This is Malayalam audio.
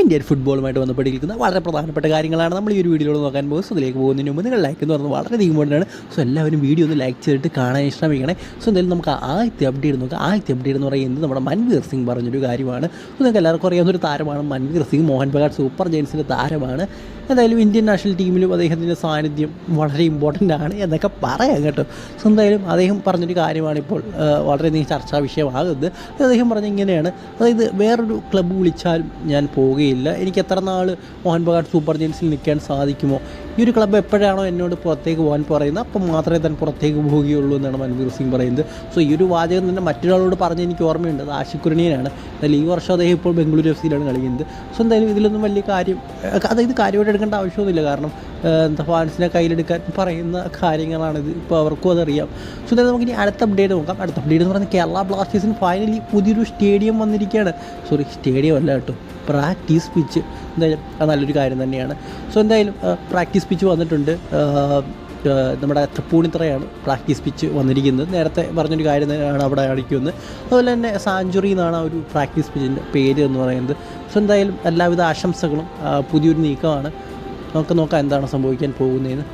ഇന്ത്യൻ ഫുട്ബോളുമായിട്ട് ബന്ധപ്പെട്ടിരിക്കുന്ന വളരെ പ്രധാനപ്പെട്ട കാര്യങ്ങളാണ് നമ്മൾ ഈ ഒരു വീഡിയോയിൽ നോക്കാൻ പോകുന്നത്. സോ ഇതിലേക്ക് പോകുന്നതിന് മുമ്പ് നിങ്ങൾ ലൈക്ക് എന്ന് പറഞ്ഞാൽ വളരെ ഇമ്പോർട്ടന്റ് സോ എല്ലാവരും വീഡിയോ ഒന്ന് ലൈക്ക് ചെയ്തിട്ട് കാണാൻ ശ്രമിക്കണേ. സോ എന്തായാലും നമുക്ക് ആദ്യത്തെ അപ്ഡേറ്റ് നോക്കാം. ആദ്യത്തെ അപ്ഡേറ്റ് എന്ന് പറയുന്നത് നമ്മുടെ മൻവീർ സിംഗ് പറഞ്ഞൊരു കാര്യമാണ്. സോ നിങ്ങൾക്ക് എല്ലാവർക്കും അറിയാവുന്ന ഒരു താരമാണ് മൻവീർ സിംഗ്. മോഹൻ ബഗാൻ സൂപ്പർ ജയൻസിന്റെ താരമാണ്. എന്തായാലും ഇന്ത്യൻ നാഷണൽ ടീമിലും അദ്ദേഹത്തിന്റെ സാന്നിധ്യം വളരെ ഇമ്പോർട്ടന്റ് ആണ് എന്നൊക്കെ പറയാം കേട്ടോ. സോ എന്തായാലും അദ്ദേഹം പറഞ്ഞൊരു കാര്യമാണ് ഇപ്പോൾ വളരെയധികം ചർച്ചാ വിഷയമാകുന്നത്. അദ്ദേഹം പറഞ്ഞ ഇങ്ങനെയാണ്. അതായത് വേറൊരു ക്ലബ്ബ് വിളിച്ചാലും ഞാൻ പോവുകയില്ല. എനിക്ക് എത്ര നാൾ മോഹൻ ബഗാൻ സൂപ്പർ ജെയിൻസിൽ നിൽക്കാൻ സാധിക്കുമോ? ഈ ഒരു ക്ലബ്ബ് എപ്പോഴാണോ എന്നോട് പുറത്തേക്ക് പോകാൻ പറയുന്നത്? അപ്പം മാത്രമേ താൻ പുറത്തേക്ക് പോവുകയുള്ളൂ എന്നാണ് മൻവീർ സിംഗ് പറയുന്നത്. സോ ഈ ഒരു വാചകം തന്നെ മറ്റൊരാളോട് പറഞ്ഞ് എനിക്ക് ഓർമ്മയുണ്ട്. അത് ആശുക്കുരണീനാണ് അതായത് ഈ വർഷം അദ്ദേഹം ഇപ്പോൾ ബംഗളൂരു എഫ് സിയിലാണ് കളിക്കുന്നത്. സോ എന്തായാലും ഇതിലൊന്നും വലിയ കാര്യം അതായത് കാര്യമായിട്ട് എടുക്കേണ്ട ആവശ്യമൊന്നുമില്ല. കാരണം എന്താ ഫാൻസിനെ കയ്യിലെടുക്കാൻ പറയുന്ന കാര്യങ്ങളാണിത്. ഇപ്പോൾ അവർക്കും അതറിയാം. സോ എന്തായാലും നമുക്ക് ഇനി അടുത്ത അപ്ഡേറ്റ് നോക്കാം. അടുത്ത അപ്ഡേറ്റ് എന്ന് പറയുന്നത് കേരള ബ്ലാസ്റ്റേഴ്സിന് ഫൈനലി പുതിയൊരു സ്റ്റേഡിയം വന്നിരിക്കുകയാണ്. സോറി സ്റ്റേഡിയം അല്ല കേട്ടോ. പ്രാക്ടീസ് പിച്ച് എന്തായാലും അത് നല്ലൊരു കാര്യം തന്നെയാണ്. സോ എന്തായാലും പ്രാക്ടീസ് പിച്ച് വന്നിട്ടുണ്ട്. നമ്മുടെ തൃപ്പൂണിത്തറയാണ് പ്രാക്ടീസ് പിച്ച് വന്നിരിക്കുന്നത്. നേരത്തെ പറഞ്ഞൊരു കാര്യം തന്നെയാണ് അവിടെ അടിക്കുന്നത് അതുപോലെ തന്നെ സാഞ്ചുറി എന്നാണ് ആ ഒരു പ്രാക്ടീസ് പിച്ചിന്റെ പേര് എന്ന് പറയുന്നത്. സോ എന്തായാലും എല്ലാവിധ ആശംസകളും പുതിയൊരു നീക്കമാണ്. നമുക്ക് നോക്കാം എന്താണ് സംഭവിക്കാൻ പോകുന്നതെന്ന്.